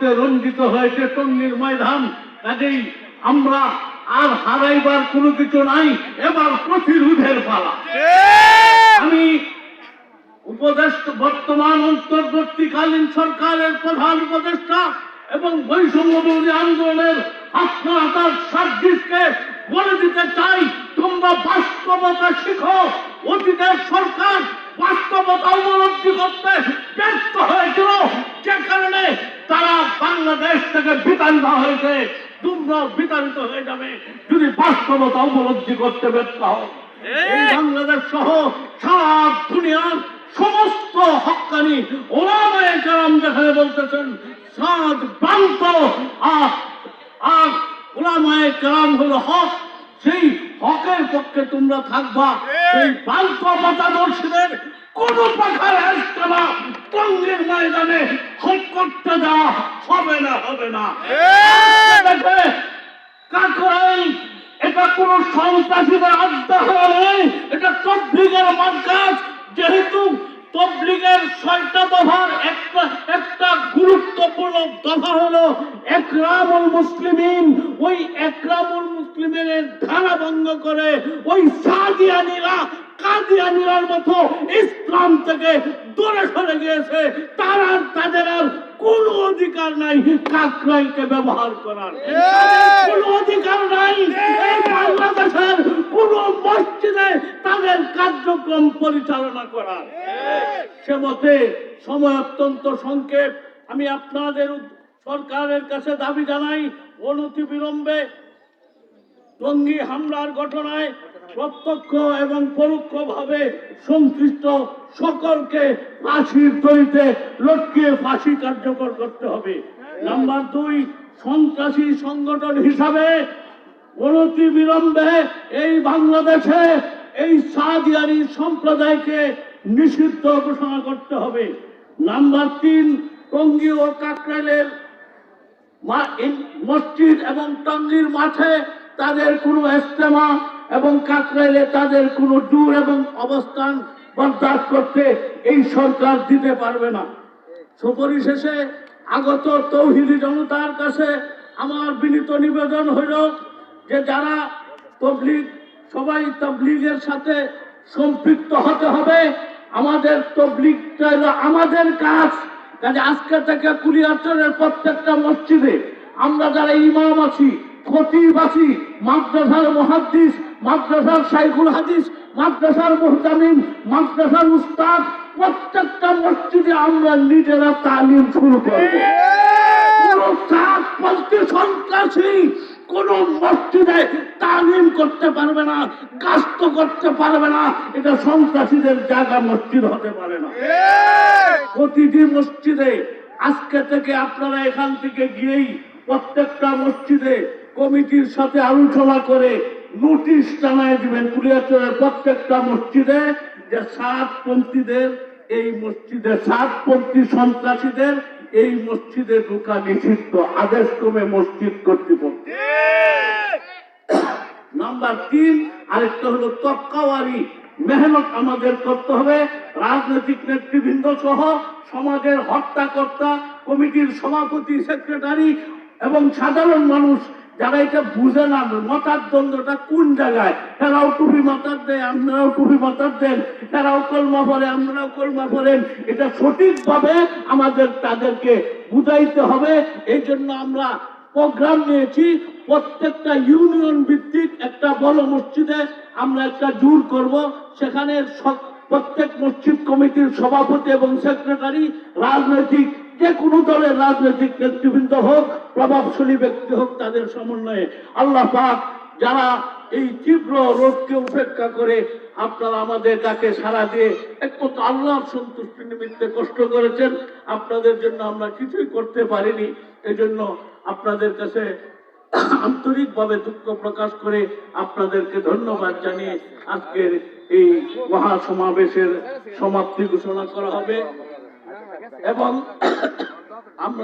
রক্তে রঞ্জিত হয়েছে টঙ্গীর ময়দান। কাজেই আমরা আর হারাইবার কোনো কিছু নাই, এবার প্রতিরোধের পালা। আমি উপদেষ্টা বর্তমান অন্তর্বর্তীকালীন সরকারের প্রধান উপদেষ্টা এবং বৈষম্য আন্দোলনের আপনার সার্ভিসকে বলে দিতে চাই, তোমরা বাস্তবতা শিখো, অতীতের সরকার বাস্তবতা উপলব্ধি করতে বাংলাদেশ থেকে বিতাড়িত হয়েছে তোমরা বিতাড়িত হয়ে যাবে যদি বাস্তবতা উপলব্ধি করতে ব্যর্থ হও। এই বাংলাদেশ সহ সারা দুনিয়ার সমস্ত হকানি ওলামায়ে কেরাম যেখানে বলতেছেন সাদ প্রান্ত আর আর ওলামায়ে কেরাম হলো হক সেই হকের পক্ষে তোমরা থাকবা। সেই প্রান্ত মতাদর্শীদের কোন প্রকার ইস্তেমা টঙ্গীর ময়দানে হক করতে দেওয়া হবে না হবে না। কাকরাই এটা কোন সন্ত্রাসীদের আড্ডা হয়ে এটা তবলিগের মার্কাজ। যেহেতু তবলিগের ছয়টা দফার একটা একটা গুরুত্বপূর্ণ দফা হলো একরামুল মুসলিমিন। ওই একরামুল মুসলিমের ধারা ভঙ্গ করে ওই সাদিয়ানিরা কাদিয়ানিরার মতো ইসলাম থেকে দূরে সরে গিয়েছে, তার তাদের আর কোন অধিকার নাই কাকরাইকে ব্যবহার করার। কোনো অধিকার নাই। বাংলাদেশের কোন মসজিদে তাদের কার্যক্রম পরিচালনা করার। সে মতে সময় অত্যন্ত সংক্ষেপ। আমি আপনাদের সরকারের কাছে দাবি জানাই অনতি বিলম্বে টঙ্গী হামলার ঘটনায় প্রত্যক্ষ এবং পরোক্ষভাবে সংশ্লিষ্ট সকলকে ফাঁসির দড়িতে লটকিয়ে ফাঁসি কার্যকর করতে হবে। নাম্বার দুই, সন্ত্রাসী সংগঠন হিসাবে অনতি বিলম্বে এই বাংলাদেশে এই সাদিয়ারি সম্প্রদায়কে নিষিদ্ধ ঘোষণা করতে হবে। নাম্বার তিন, টঙ্গী ও কাকরাইলের মসজিদ এবং টঙ্গীর মাঠে তাদের কোনো ইস্তেমা এবং কাকরাইলে তাদের কোনো দূর এবং অবস্থান বরদাস্ত করতে এই সরকার দিতে পারবে না। সুপরিশেষে আগত তৌহিদি জনতার কাছে আমার বিনীত নিবেদন হইল যে যারা তবলিগ, সবাই তবলিগের সাথে সম্পৃক্ত হতে হবে। আমাদের তবলিগটা হলো আমাদের কাজ। আজকে থেকে কুলিয়াচরের প্রত্যেকটা মসজিদে আমরা যারা ইমাম আছি খতিব আছি মাদ্রাসার মাদ্রাসার সাইকুল হাদিস, মাদ্রাসার মুহতামিম, মাদ্রাসার উস্তাদ, প্রত্যেকটা মসজিদে আমরা নিজেরা তালিম শুরু সন্ত্রাসী কোন মসজিদে তালিম করতে পারবে না, কাস্ত করতে পারবে না। এটা সন্ত্রাসীদের জায়গা মসজিদ হতে পারে না। প্রতিটি মসজিদে আজকে থেকে আপনারা এখান থেকে গিয়েই প্রত্যেকটা মসজিদে কমিটির সাথে আলোচনা করে নোটিশ জানায় দিবেন কুলিয়াচরের প্রত্যেকটা মসজিদে যে সাতপন্থীদের, এই মসজিদে সাতপন্থী সন্ত্রাসীদের, এই মসজিদে ঢোকা নিষিদ্ধ। আদেশ ক্রমে মসজিদ কর্তৃপক্ষ। নাম্বার তিন, আরেকটা হলো তক্কাওয়ারি। মেহনত আমাদের করতে হবে। রাজনৈতিক নেতৃবৃন্দ সহ সমাজের হত্যাকর্তা, কমিটির সভাপতি, সেক্রেটারি এবং সাধারণ মানুষ যারা এটা বুঝে না, মতার দ্বন্দ্বটা কোন জায়গায়? এরাও টুপি মাতার দেয় আপনারাও টুপি মাতার দেন এরাও কলমা পড়ে আপনারাও কলমা পড়েন। এটা সঠিকভাবে আমাদের তাদেরকে বুঝাইতে হবে। এই জন্য আমরা প্রোগ্রাম নিয়েছি, প্রত্যেকটা ইউনিয়ন ভিত্তিক একটা বড় মসজিদে আমরা একটা জোর করব। সেখানে প্রত্যেক মসজিদ কমিটির সভাপতি এবং সেক্রেটারি রাজনৈতিক যে কোনো দলের রাজনৈতিক নেতৃবৃন্দ হোক, প্রভাবশালী ব্যক্তি হোক, তাদের সমন্বয়ে আল্লাহ পাক যারা এই তীব্র রোগকে উপেক্ষা করে আপনারা আমাদের ডাকে সারা দিয়ে একমাত্র আল্লাহর সন্তুষ্টি নিমিত্তে কষ্ট করেছেন, আপনাদের জন্য আমরা কিছুই করতে পারিনি। এজন্য আপনাদের কাছে আন্তরিকভাবে দুঃখ প্রকাশ করে আপনাদেরকে ধন্যবাদ জানিয়ে আজকের এই মহা সমাবেশের সমাপ্তি ঘোষণা করা হবে। এবং আমরা